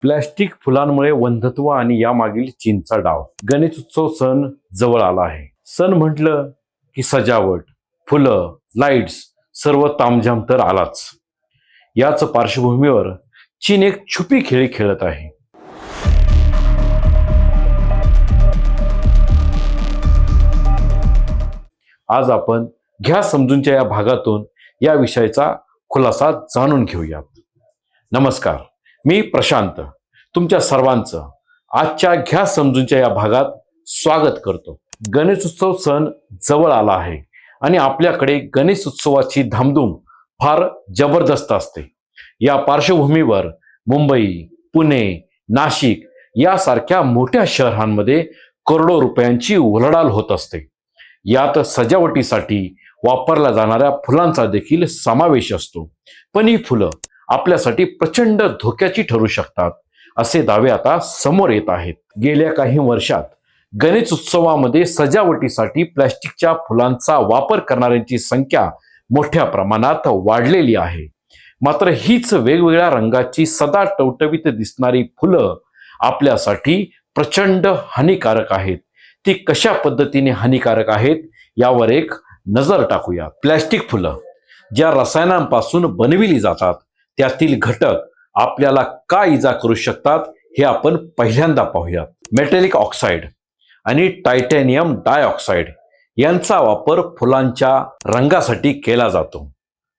Plastic फुलांमुळे वंधत्व आणि यामागील चीनचा डाव. गणेश उत्सव सण जवळ आला आहे. सण म्हटलं की सजावट फुलं लाईट्स सर्व तामझाम तर आलाच. याच पार्श्वभूमीवर चीन एक छुपी खेळी खेळत आहे. आज आपण घ्या समजूनच्या या भागातून या विषयाचा खुलासा जाणून घेऊयात. नमस्कार. मी प्रशांत तुमच्या सर्वांचं आजच्या घ्या समजूनच्या या भागात स्वागत करतो. गणेश उत्सव सण जवळ आला आहे आणि आपल्याकडे गणेश उत्सवाची धामधूम फार जबरदस्त असते. या पार्श्वभूमीवर मुंबई पुणे नाशिक यासारख्या मोठ्या शहरांमध्ये करोडो रुपयांची उलडाल होत असते. यात सजावटीसाठी वापरल्या जाणाऱ्या फुलांचा देखील समावेश असतो. पण ही फुलं आपल्यासाठी प्रचंड धोक्याची ठरू शकतात असे दावे आता समोर येत आहेत. गेल्या काही वर्षात गणेश उत्सवामध्ये सजावटीसाठी प्लॅस्टिकच्या फुलांचा वापर करणाऱ्यांची संख्या मोठ्या प्रमाणात वाढलेली आहे. मात्र हीच वेगवेगळ्या रंगाची सदा टवटवीत दिसणारी फुलं आपल्यासाठी प्रचंड हानिकारक आहेत. ती कशा पद्धतीने हानिकारक आहेत यावर एक नजर टाकूया. प्लॅस्टिक फुलं ज्या रसायनांपासून बनविली जातात त्यातील घटक आपल्याला का इजा करू शकतात हे आपण पहिल्यांदा पाहूयात. मेटॅलिक ऑक्साईड आणि टायटॅनियम डायऑक्साईड यांचा वापर फुलांच्या रंगासाठी केला जातो.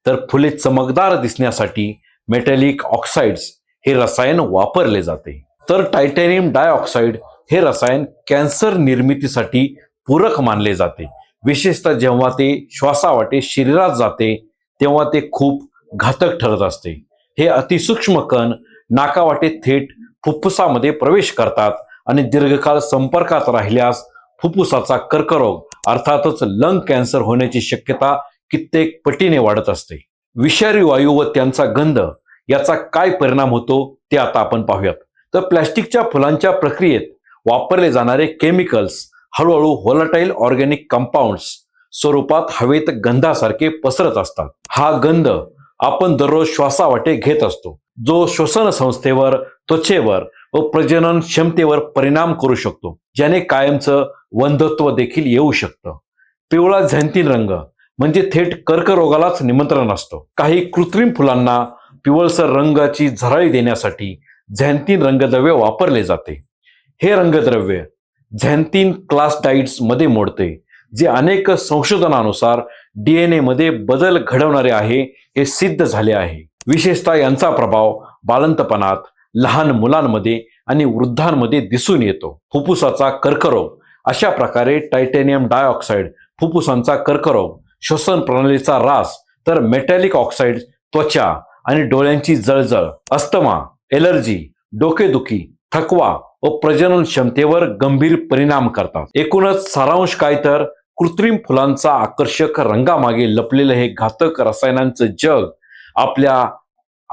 तर फुले चमकदार दिसण्यासाठी मेटॅलिक ऑक्साईड्स हे रसायन वापरले जाते. तर टायटॅनियम डायऑक्साईड हे रसायन कॅन्सर निर्मितीसाठी पूरक मानले जाते. विशेषतः जेव्हा ते श्वासावाटे शरीरात जाते तेव्हा ते खूप घातक ठरत असते. हे अतिसूक्ष्म कण नाकावाटे थेट फुफ्फुसामध्ये प्रवेश करतात आणि दीर्घकाळ संपर्कात राहिल्यास फुफ्फुसाचा कर्करोग अर्थातच लंग कॅन्सर होण्याची शक्यता कित्येक पटीने वाढत असते. विषारी वायू व त्यांचा गंध याचा काय परिणाम होतो ते आता आपण पाहूयात. तर प्लॅस्टिकच्या फुलांच्या प्रक्रियेत वापरले जाणारे केमिकल्स हळूहळू होलाटाईल ऑर्गॅनिक कंपाऊंड्स स्वरूपात हवेत गंधासारखे पसरत असतात. हा गंध आपण दररोज श्वासावाटे घेत असतो. जो श्वसन संस्थेवर त्वचेवर व प्रजनन क्षमतेवर परिणाम करू शकतो ज्याने कायमचं वंधत्व देखील येऊ शकतं. पिवळा झंतीन रंग म्हणजे थेट कर्करोगालाच निमंत्रण असतं. काही कृत्रिम फुलांना पिवळसर रंगाची झराळी देण्यासाठी झॅन्थिन रंगद्रव्य वापरले जाते. हे रंगद्रव्य झॅन्थिन क्लासडाईट्समध्ये मोडते जे अनेक संशोधनानुसार डीएनए मध्ये बदल घडवणारे आहे हे सिद्ध झाले आहे. विशेषतः यांचा प्रभाव बालंतपणात लहान मुलांमध्ये आणि वृद्धांमध्ये दिसून येतो. फुफ्फुसाचा कर्करोग अशा प्रकारे टायटॅनियम डायऑक्साईड फुफ्फुसांचा कर्करोग श्वसन प्रणालीचा रास तर मेटॅलिक ऑक्साईड त्वचा आणि डोळ्यांची जळजळ अस्थमा एलर्जी डोकेदुखी थकवा व प्रजनन क्षमतेवर गंभीर परिणाम करतात. एकूणच सारांश काय तर कृत्रिम फुलांचा आकर्षक रंगामागे लपलेलं हे घातक रसायनांचं जग आपल्या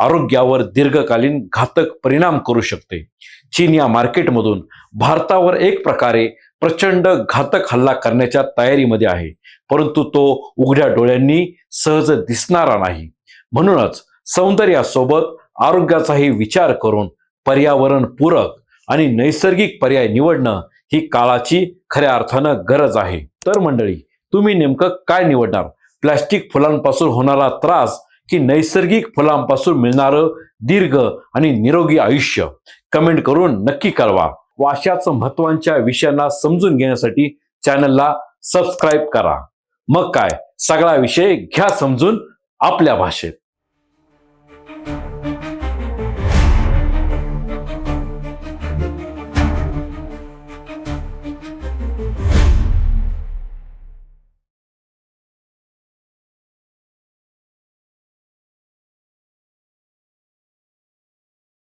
आरोग्यावर दीर्घकालीन घातक परिणाम करू शकते. चीन या मार्केटमधून भारतावर एक प्रकारे प्रचंड घातक हल्ला करण्याच्या तयारीमध्ये आहे. परंतु तो उघड्या डोळ्यांनी सहज दिसणारा नाही. म्हणूनच सौंदर्यासोबत आरोग्याचाही विचार करून पर्यावरण पूरक आणि नैसर्गिक पर्याय निवडणं ही काळाची खऱ्या अर्थानं गरज आहे. तर मंडळी तुम्ही नेमकं काय निवडणार? प्लॅस्टिक फुलांपासून होणारा त्रास की नैसर्गिक फुलांपासून मिळणारं दीर्घ आणि निरोगी आयुष्य? कमेंट करून नक्की कळवा. व अशाच महत्त्वाच्या विषयांना समजून घेण्यासाठी चॅनलला सबस्क्राईब करा. मग काय? सगळा विषय घ्या समजून आपल्या भाषेत.